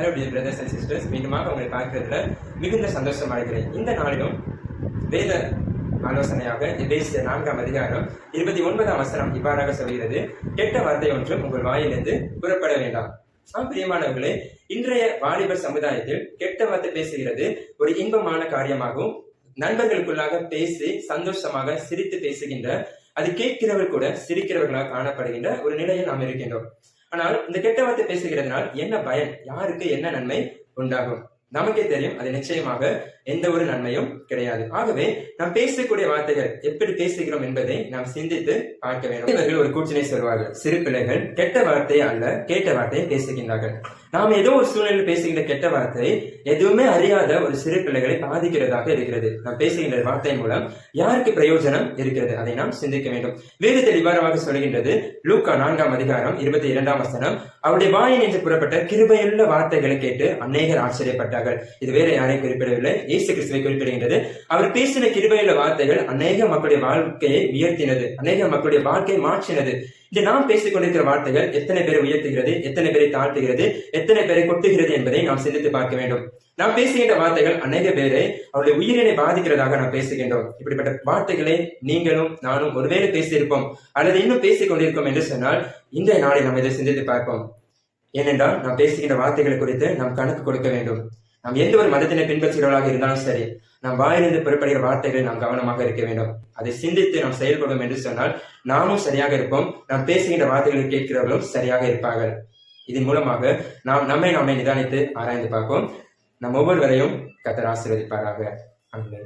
Hello dear brothers and sisters மீண்டுமாக உங்களை பார்க்கிறதுல மிகுந்த சந்தோஷம் அடைகிறேன் இந்த நாளிலும் வேத ஆலோசனையாக எபேசிய நான்காம் அதிகாரம் இருபத்தி ஒன்பதாம் வசனம் இவ்வாறாக சொல்கிறது கெட்ட வார்த்தை ஒன்றும் உங்கள் வாயிலிருந்து புறப்பட வேண்டாம். ஆம் பிரியமானவர்களே இன்றைய வாலிபர் சமுதாயத்தில் கெட்ட வார்த்தை பேசுகிறது ஒரு இன்பமான காரியமாகவும் நண்பர்களுக்குள்ளாக பேசி சந்தோஷமாக சிரித்து பேசுகின்ற அது கேட்கிறவர் கூட சிரிக்கிறவர்களாக காணப்படுகின்ற ஒரு நிலையில் நாம் இருக்கின்றோம். ஆனால் இந்த கெட்ட வார்த்தை பேசுகிறதுனால் என்ன பயன்? யாருக்கு என்ன நன்மை உண்டாகும்? நமக்கே தெரியும் அது நிச்சயமாக எந்த ஒரு நன்மையும் கிடையாது. ஆகவே நாம் பேசக்கூடிய வார்த்தைகள் எப்படி பேசுகிறோம் என்பதை நாம் சிந்தித்து பார்க்க வேண்டும். இவர்கள் ஒரு கூற்றினை சொல்வார்கள். சிறு பிள்ளைகள் கெட்ட வார்த்தையை அல்ல கேட்ட வார்த்தையை பேசுகின்றார்கள். நாம் ஏதோ ஒரு சூழ்நிலை பேசுகின்ற கெட்ட வார்த்தை எதுவுமே அறியாத ஒரு சிறு பிள்ளைகளை பாதிக்கிறதாக இருக்கிறது. நாம் பேசுகின்ற வார்த்தை மூலம் யாருக்கு பிரயோஜனம் இருக்கிறது? அதை நாம் சிந்திக்க வேண்டும். வேதத்தில் இவ்வாறாக சொல்கின்றது லூக்கா நான்காம் அதிகாரம் இருபத்தி இரண்டாம் வசனம். அவருடைய வாயின் என்று புறப்பட்ட கிருபையுள்ள வார்த்தைகளை கேட்டு அநேகர் ஆச்சரியப்பட்டார்கள். இது வேற யாரையும் குறிப்பிடவில்லை. இயேசு கிறிஸ்துவை குறிப்பிடுகின்றது. அவர் பேசின கிருபையுள்ள வார்த்தைகள் அநேக மக்களுடைய வாழ்க்கையை உயர்த்தினது அநேக மக்களுடைய வாழ்க்கையை மாற்றினது. இது நாம் பேசிக் கொண்டிருக்கிற வார்த்தைகள் எத்தனை பேரை உயர்த்துகிறது எத்தனை பேரை தாழ்த்துகிறது எத்தனை பேரை கொட்டுகிறது என்பதை நாம் சிந்தித்து பார்க்க வேண்டும். நாம் பேசுகின்ற வார்த்தைகள் அநேக பேரை அவருடைய உயிரினை பாதிக்கிறதாக நாம் பேசுகின்றோம். இப்படிப்பட்ட வார்த்தைகளை நீங்களும் நானும் ஒருவேளை பேசியிருப்போம் அல்லது இன்னும் பேசிக் கொண்டிருக்கோம் என்று சொன்னால் இன்றைய நாளை நாம் இதை சிந்தித்து பார்ப்போம். ஏனென்றால் நாம் பேசுகின்ற வார்த்தைகள் குறித்து நாம் கணக்கு கொடுக்க வேண்டும். நாம் எந்த ஒரு மதத்தினை பின்பற்றுகிறவர்களாக இருந்தாலும் சரி நாம் வாயிலிருந்து புறப்படுகிற வார்த்தைகளை நாம் கவனமாக இருக்க வேண்டும். அதை சிந்தித்து நாம் செயல்படும் என்று சொன்னால் நாமும் சரியாக இருப்போம். நாம் பேசுகின்ற வார்த்தைகளை கேட்கிறவர்களும் சரியாக இருப்பார்கள். இதன் மூலமாக நாம் நம்மை நம்மை நிதானித்து ஆராய்ந்து பார்ப்போம். நம் ஒவ்வொருவரையும் கத்தர் ஆசீர்வதிப்பாராக. அங்கே